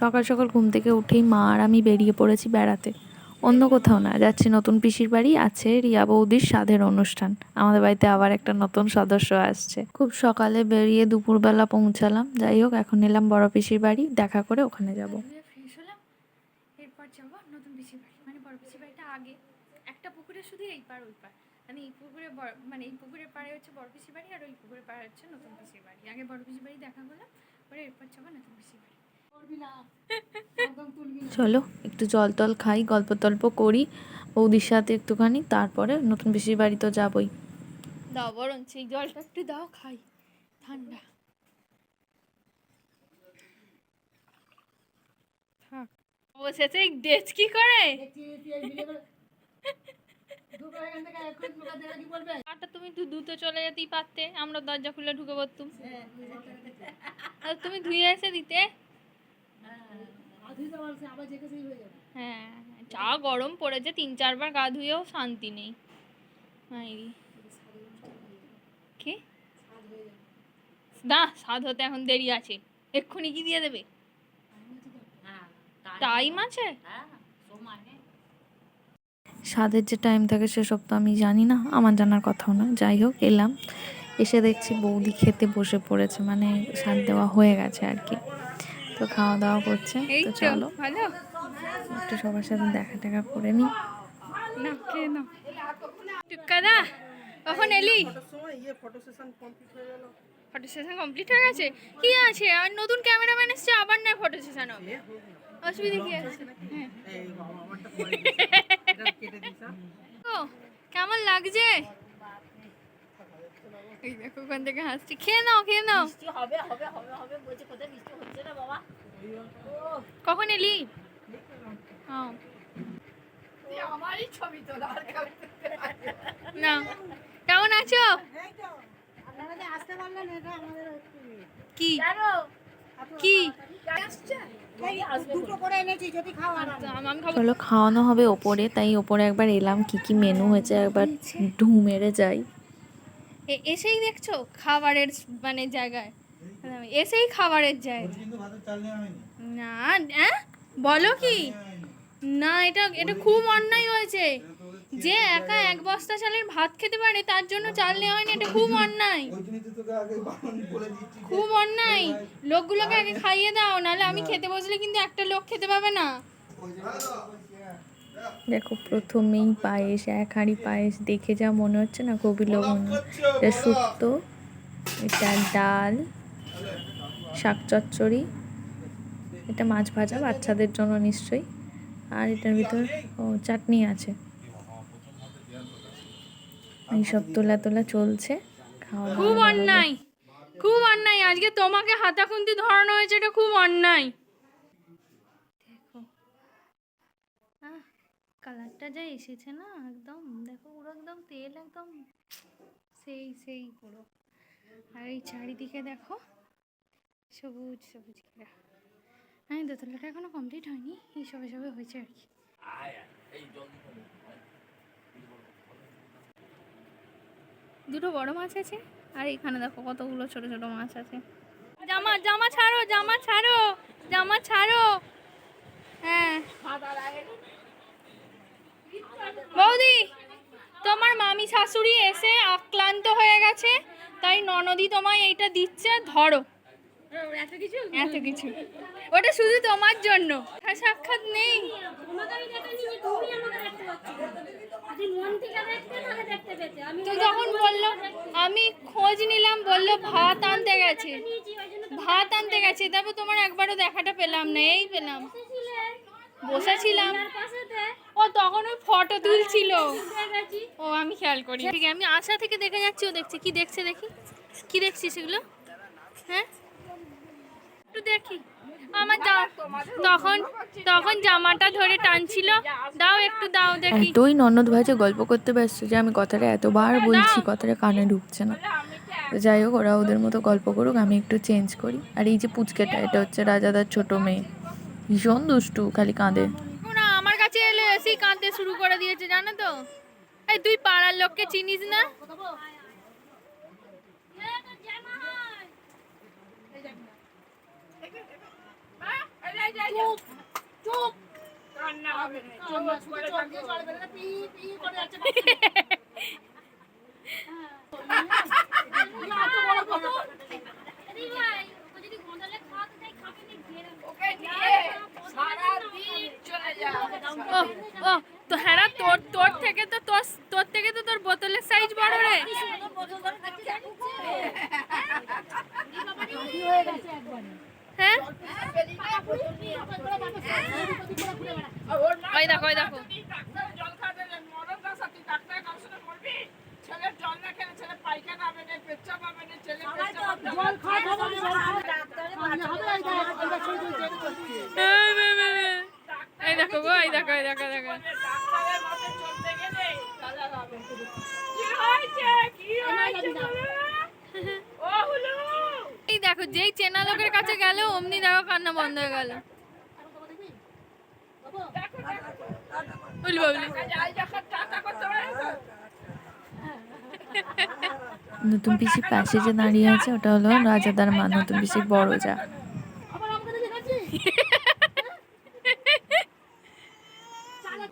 সকাল সকাল ঘুম থেকে উঠেই মা আর আমি বেরিয়ে পড়েছি বেড়াতে। অন্য কোথাও না, যাচ্ছি নতুন পিসির বাড়ি, আছে রিয়া বৌদির সাধের অনুষ্ঠান। আমাদের বাড়িতে আবার একটা নতুন সদস্য আসছে। খুব সকালে বেরিয়ে দুপুরবেলা পৌঁছালাম। যাই হোক, এখন এলাম বড় পিসির বাড়ি, দেখা করে ওখানে যাব। মানে একটা পুকুরে শুধু এই পার, ওই পার। মানে এই পুকুরে মানে এই পুকুরের পাড়ে হচ্ছে বড় পিসির বাড়ি আর ওই পুকুরের পাড়ে হচ্ছে নতুন পিসির বাড়ি। আগে বড় পিসির বাড়ি দেখা করলাম পরে এরপর যাব নতুন পিসির চলো একটু জল টল খাই গল্প টল্প করি বৌদির সাথে একটুখানি তারপরে নতুন পিসির বাড়ি তো যাবই। দাও বরং সেই জলটা একটু দাও খাই। ঠান্ডা। বসেছে ডেচ কি করে? আটা তুমি তো দুটো চলে যেতেই পারতে আমরা দরজা খুলে ঢুকে পড়তুম। আর তুমি ধুয়ে এসে দিতে। হ্যাঁ যা গরম পড়েছে তিন চারবার গা ধুয়েও শান্তি নেই। মাইরি কি? না স্বাদ হতে এখন দেরি আছে। এক্ষুনি কি দিয়ে দেবে? টাইম আছে? স্বাদের যে টাইম থাকে সেসব তো আমি জানি না আমার জানার কথাও না। যাই হোক এলাম। এসে দেখছি বৌদি খেতে বসে পড়েছে মানে স্বাদ দেওয়া হয়ে গেছে আর কি। তো খাওয়া দাওয়া করছে এই তো তো চলো। ভালো? একটু সবার সাথে দেখা টেকা করে নি। টুকাদা কখন এলি? ফটো সেশন কমপ্লিট হয়ে গেছে? কি আছে? আর নতুন ক্যামেরাম্যান এসছে আবার না ফটো সেশন হবে। অসুবিধা কি আছে? হ্যাঁ ও কেমন লাগছে? এই দেখো ওখান থেকে হাসছি। খেয়ে নাও খেয়ে নাও। কখন এলি? না। কেমন আছো? কি? কি? আমি চলো খাওয়ানো হবে ওপরে তাই ওপরে একবার এলাম কি কি মেনু হয়েছে একবার ঢু মেরে যাই। এ- এসেই দেখছ খাবারের মানে জায়গায়। এসেই খাবারের জায়গা। না হ্যাঁ? বলো কি? না এটা এটা খুব অন্যায় হয়েছে। যে একা এক বস্তা চালের ভাত খেতে পারে তার জন্য চাল নেওয়া হয়নি এটা খুব অন্যায়। খুব অন্যায়। লোকগুলোকে আগে খাইয়ে দাও নাহলে আমি খেতে বসলে কিন্তু একটা লোক খেতে পাবে না। দেখো প্রথমেই পায়েস এক হাঁড়ি পায়েস দেখে যা মনে হচ্ছে না খুবই লোভনীয় এটা শুক্তো এটা ডাল শাক চচ্চড়ি। এটা মাছ ভাজা বাচ্চাদের জন্য নিশ্চয়ই। আর এটার ভিতর ও চাটনি আছে। এইসব তোলা তোলা চলছে খাওয়া খুব অন্যায় খুব অন্যায়। আজকে তোমাকে হাতাখুন্তি ধরানো হয়েছে এটা খুব অন্যায়। দেখো। কালারটা যা এসেছে না একদম দেখো পুরো একদম তেল একদম সেই সেই পুরো। আর এই চারিদিকে দেখো সবুজ সবুজ ঘেরা। হ্যাঁ দোতলাটা এখনও কমপ্লিট হয়নি এই সবে সবে হয়েছে আর কি। দুটো বড় মাছ আছে আর এখানে দেখো কতগুলো ছোট ছোট মাছ আছে। জামা জামা ছাড়ো জামা ছাড়ো জামা ছাড়ো। হ্যাঁ। বৌদি তোমার মামি শাশুড়ি এসে আক্লান্ত হয়ে গেছে তাই ননদি তোমায় এইটা দিচ্ছে ধরো। এত কিছু? ওটা শুধু তোমার জন্য। সাক্ষাৎ নেই। তো যখন বলল, আমি খোঁজ নিলাম, বলল, ভাত আনতে গেছে। ভাত আনতে গেছে। তারপর তোমার একবারও দেখাটা পেলাম না। এই পেলাম। বসেছিলাম ও তখন ওই ফটো তুলছিল। ও, আমি খেয়াল করি ঠিক আমি আশা থেকে দেখে যাচ্ছি। ও দেখছি। কি দেখছে দেখি? কি দেখছি সেগুলো হ্যাঁ? একটু দেখি। আমার জা- তখন তখন জামাটা ধরে টানছিল। দাও একটু দাও দেখি। এতই ননদ ভাইজে গল্প করতে ব্যস্ত যে আমি কথাটা এতবার বলছি কথাটা কানে ঢুকছে না। তো যাই হোক ওরা ওদের মতো গল্প করুক আমি একটু চেঞ্জ করি। আর এই যে পুচকেটা এটা হচ্ছে রাজাদার ছোট মেয়ে। ভীষণ দুষ্টু খালি কাঁদে। আমার কাছে এলে এসেই কাঁদতে শুরু করে দিয়েছে জানো তো? এই তুই পাড়ার লোককে চিনিস না? ও ও তো হ্যাঁ তোর তোর থেকে তো তোর তোর থেকে তো তোর বোতলের সাইজ বড় রে হ্যাঁ? ওই দেখো ওই দেখো এই দেখো গো এই দেখো এই দেখো এই দেখো এই দেখো যেই চেনা লোকের কাছে গেল, অমনি দেখো কান্না বন্ধ হয়ে গেল। নতুন পিসি প্যাসেজে দাঁড়িয়ে আছে, ওটা হলো রাজাদার মা, নতুন পিসির বড় যা।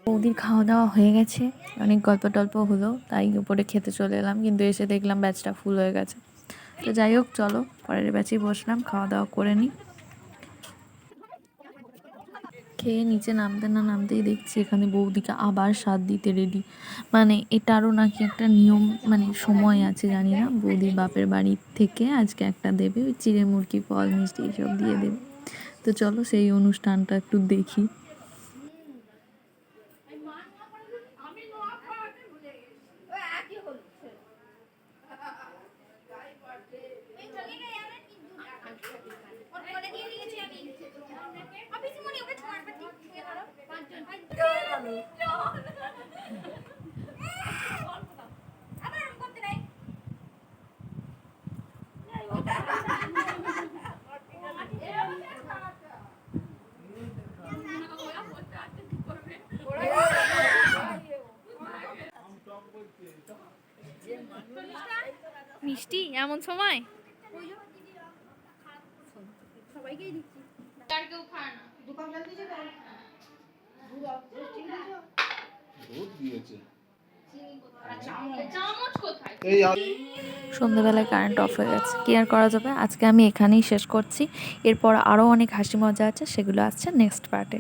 বৌদির খাওয়া দাওয়া হয়ে গেছে, অনেক গল্প টল্প হলো, তাই উপরে খেতে চলে এলাম, কিন্তু এসে দেখলাম ব্যাচটা ফুল হয়ে গেছে। তো যাই হোক, চলো, পরের ব্যাচেই বসলাম খাওয়া দাওয়া করে নিই খেয়ে নিচে নামতে না নামতেই দেখছি এখানে বৌদিকে আবার স্বাদ দিতে রেডি মানে এটারও নাকি একটা নিয়ম মানে সময় আছে, জানি না। বৌদির বাপের বাড়ি থেকে আজকে একটা দেবে, ওই চিড়ে মুরগি, ফল, মিষ্টি এইসব দিয়ে দেবে। তো চলো, সেই অনুষ্ঠানটা একটু দেখি। মিষ্টি? এমন সময়? দুধ দিয়েছে। চামচ কোথায়? এই আর সন্ধ্যেবেলায় কারেন্ট অফ হয়ে গেছে। কি আর করা যাবে? আজকে আমি এখানেই শেষ করছি। এরপর আরও অনেক হাসি মজা আছে সেগুলো আসছে নেক্সট পার্টে